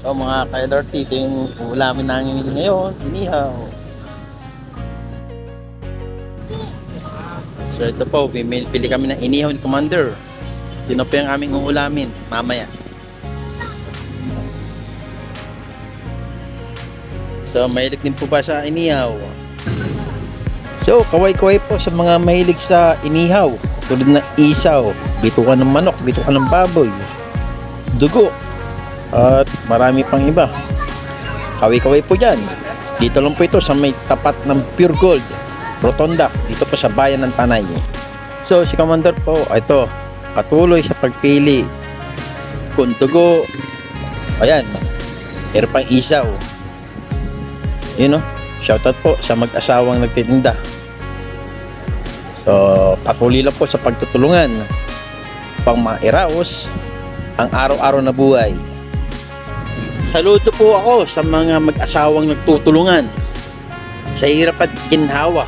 So mga ka-LRT, ito yung ulamin namin ngayon, inihaw. So ito po, pili kami ng inihaw ni Commander. Yun po yung aming uulamin, mamaya. So mahilig din po ba sa inihaw? So kaway-kaway po sa mga mahilig sa inihaw. Tulad ng isaw, bitukan ng manok, bitukan ng baboy, dugo, at marami pang iba. Kaway-kaway po dyan. Dito lang po ito sa may tapat ng Pure Gold, Rotonda, dito po sa bayan ng Tanay. So si Commander po, ito, patuloy sa pagpili. Kung dugo, ayan, meron pang isaw. Yun o, shoutout po sa mag-asawang nagtitinda. So, patuloy lang po sa pagtutulungan pang mairaos ang araw-araw na buhay. Saludo po ako sa mga mag-asawang nagtutulungan sa hirap at ginhawa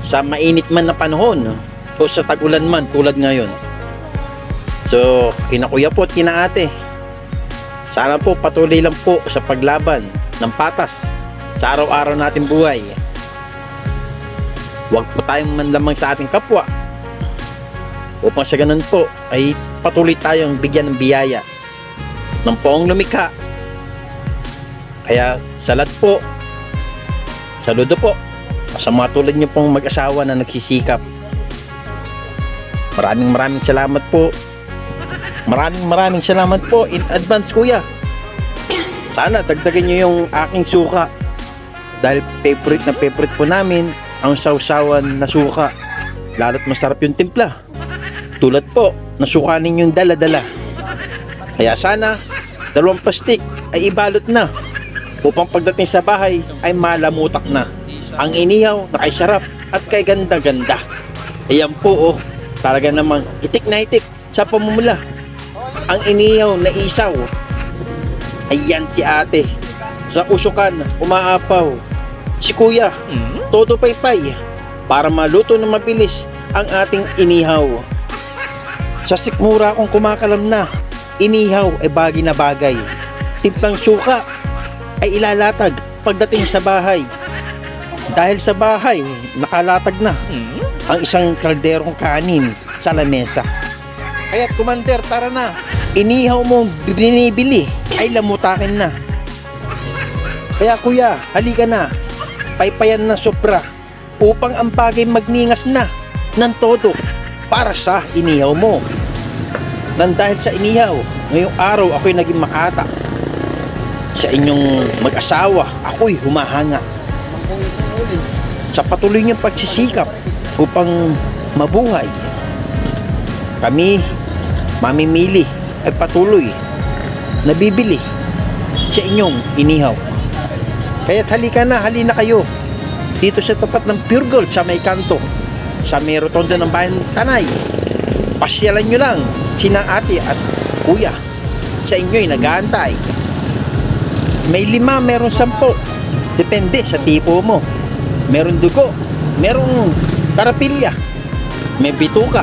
sa mainit man na panahon o sa tagulan man tulad ngayon. So, kina kuya po at kina ate, sana po patuloy lang po sa paglaban ng patas sa araw-araw natin buhay. Huwag po tayong manlamang sa ating kapwa upang sa ganun po ay patuloy tayong bigyan ng biyaya ng poong lumikha. Kaya salat po, saludo po sa mga tulad niyo pong mag-asawa na nagsisikap. Maraming maraming salamat po. Maraming maraming salamat po in advance kuya. Sana dagdagan niyo yung aking suka. Dahil favorite na favorite po namin ang sausawan na suka. Lalo't masarap yung timpla. Tulad po, nasukanin yung dala-dala. Kaya sana, dalawang plastik ay ibalot na upang pagdating sa bahay ay malamutak na. Ang inihaw na kay sarap at kay ganda-ganda. Ayan po oh, talaga namang itik na itik sa pamumula. Ang inihaw na isaw. Ayan si ate. Sa usukan, umaapaw. Si kuya, todo paypay para maluto na mabilis ang ating inihaw. Sa sikmura akong kumakalam na, inihaw ay bagay na bagay. Timplang suka ay ilalatag pagdating sa bahay. Dahil sa bahay, nakalatag na ang isang kalderong kanin sa lamesa. Kaya't kumander, tara na. Inihaw mong binibili ay lamutakin na. Kaya kuya, halika na. Paypayan na sobra upang ang bagay magningas na ng todo para sa inihaw mo. Nang dahil sa inihaw, ngayong araw ako'y naging makata. Sa inyong mag-asawa, ako'y humahanga. Sa patuloy niyong pagsisikap upang mabuhay. Kami, mamimili ay patuloy na bibili sa inyong inihaw. Kaya halika na, halina kayo. Dito sa tapat ng Pure Gold sa may kanto. Sa may rotonda ng bayan Tanay. Pasyalan nyo lang sina ate at kuya. Sa inyo'y nag-aantay. May lima, meron sampo. Depende sa tipo mo. Meron dugo, merong karapilya, may bituka,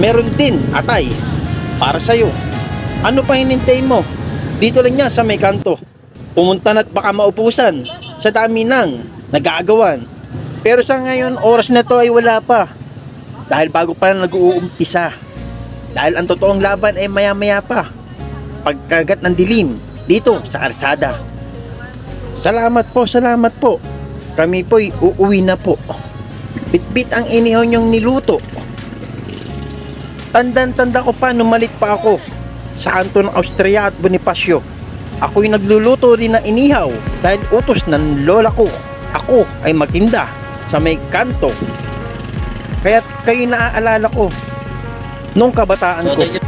meron din atay para sa'yo. Ano pa hinintay mo? Dito lang yan sa may kanto. Pumunta na't baka maupusan sa dami ng nagagawan. Pero sa ngayon, oras na to ay wala pa. Dahil bago pa lang nag-uumpisa. Dahil ang totoong laban ay maya-maya pa. Pagkagat ng dilim dito sa karsada. Salamat po, salamat po. Kami po'y uuwi na po. Bitbit ang inihaw niyong niluto. Tandan-tanda ko pa nung malit pa ako sa kanto ng Austria at Bonifacio. Ako'y nagluluto rin ng inihaw dahil utos ng lola ko. Ako ay magtinda sa may kanto. Kaya't kayo naaalala ko nung kabataan ko.